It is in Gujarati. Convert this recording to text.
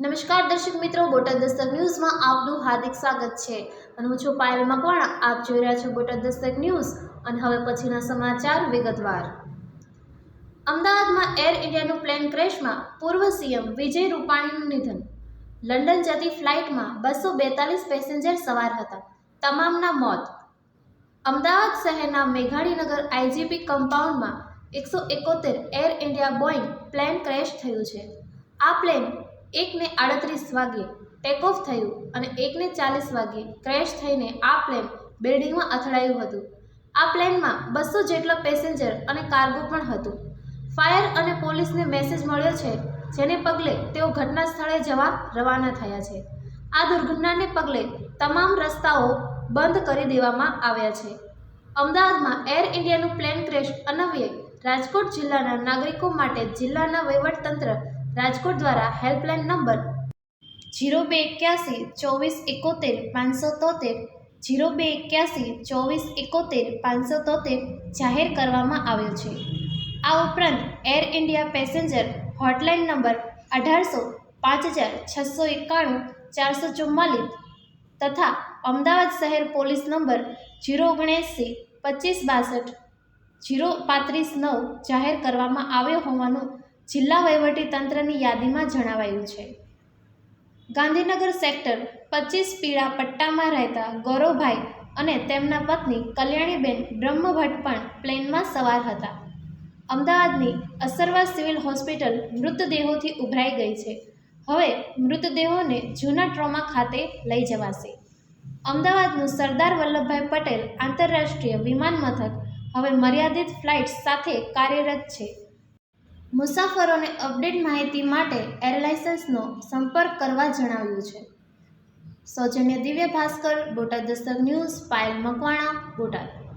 નમસ્કાર દર્શક મિત્રો, બોટાદ દસ્તક ન્યૂઝમાં આપનું હાર્દિક સ્વાગત છે. અને હું છું પાયલ મકવાણા, આપ જોઈ રહ્યા છો બોટાદ દસ્તક ન્યૂઝ. અને હવે પછીના સમાચાર વિગતવાર. અમદાવાદમાં એર ઇન્ડિયાનું પ્લેન ક્રેશમાં પૂર્વ સીએમ વિજય રૂપાણીનું નિધન. લંડન જતી ફ્લાઇટમાં બસો બેતાલીસ પેસેન્જર સવાર હતા. તમામના મોત. અમદાવાદ શહેરના મેઘાણીનગર આઈજીપી કમ્પાઉન્ડમાં એકસો એકોતેર Air India Boeing plane crash થયું છે. આ પ્લેન એકને આડત્રીસ વાગ્યે ટેક ઓફ થયું અને એકને ચાલીસ વાગ્યે ક્રેશ થઈને આ પ્લેન બિલ્ડિંગમાં અથડાયું હતું. આ પ્લેનમાં બસો જેટલા પેસેન્જર અને કાર્ગો પણ હતું. ફાયર અને પોલીસને મેસેજ મળ્યો છે, જેને પગલે તેઓ ઘટના સ્થળે જવા રવાના થયા છે. આ દુર્ઘટનાને પગલે તમામ રસ્તાઓ બંધ કરી દેવામાં આવ્યા છે. અમદાવાદમાં એર ઇન્ડિયાનું પ્લેન ક્રેશ અનવ્યે રાજકોટ જિલ્લાના નાગરિકો માટે જિલ્લાના વહીવટતંત્ર રાજકોટ દ્વારા હેલ્પલાઇન નંબર જીરો બે એક્યાસી ચોવીસ એકોતેર પાંચસો તોતેર જીરો બે એક્યાસી ચોવીસ એકોતેર પાંચસો તોતેર જાહેર કરવામાં આવ્યો છે. આ ઉપરાંત Air India passenger hotline number અઢારસો પાંચ હજાર છસો એકાણું ચારસો ચુમ્માલીસ તથા અમદાવાદ શહેર પોલીસ નંબર જીરો ઓગણએંસી પચીસ બાસઠ જીરો પાંત્રીસ નવ જાહેર કરવામાં આવ્યો હોવાનું જિલ્લા વહીવટી તંત્રની યાદીમાં જણાવાયું છે. ગાંધીનગર સેક્ટર પચીસ પીળા પટ્ટામાં રહેતા ગૌરવભાઈ અને તેમના પત્ની કલ્યાણીબેન બ્રહ્મભટ્ટ પણ પ્લેનમાં સવાર હતા. અમદાવાદની અસરવા સિવિલ હોસ્પિટલ મૃતદેહોથી ઉભરાઈ ગઈ છે. હવે મૃતદેહોને જૂના ટ્રોમા ખાતે લઈ જવાશે. અમદાવાદનું સરદાર વલ્લભભાઈ પટેલ આંતરરાષ્ટ્રીય વિમાન મથક હવે મર્યાદિત ફ્લાઇટ્સ સાથે કાર્યરત છે. મુસાફરોને અપડેટ માહિતી માટે એરલાઇન્સનો સંપર્ક કરવા જણાવ્યું છે. સૌજન્ય દિવ્ય ભાસ્કર, બોટાદ દસ્તક ન્યૂઝ, પાયલ મકવાણા, બોટાદ.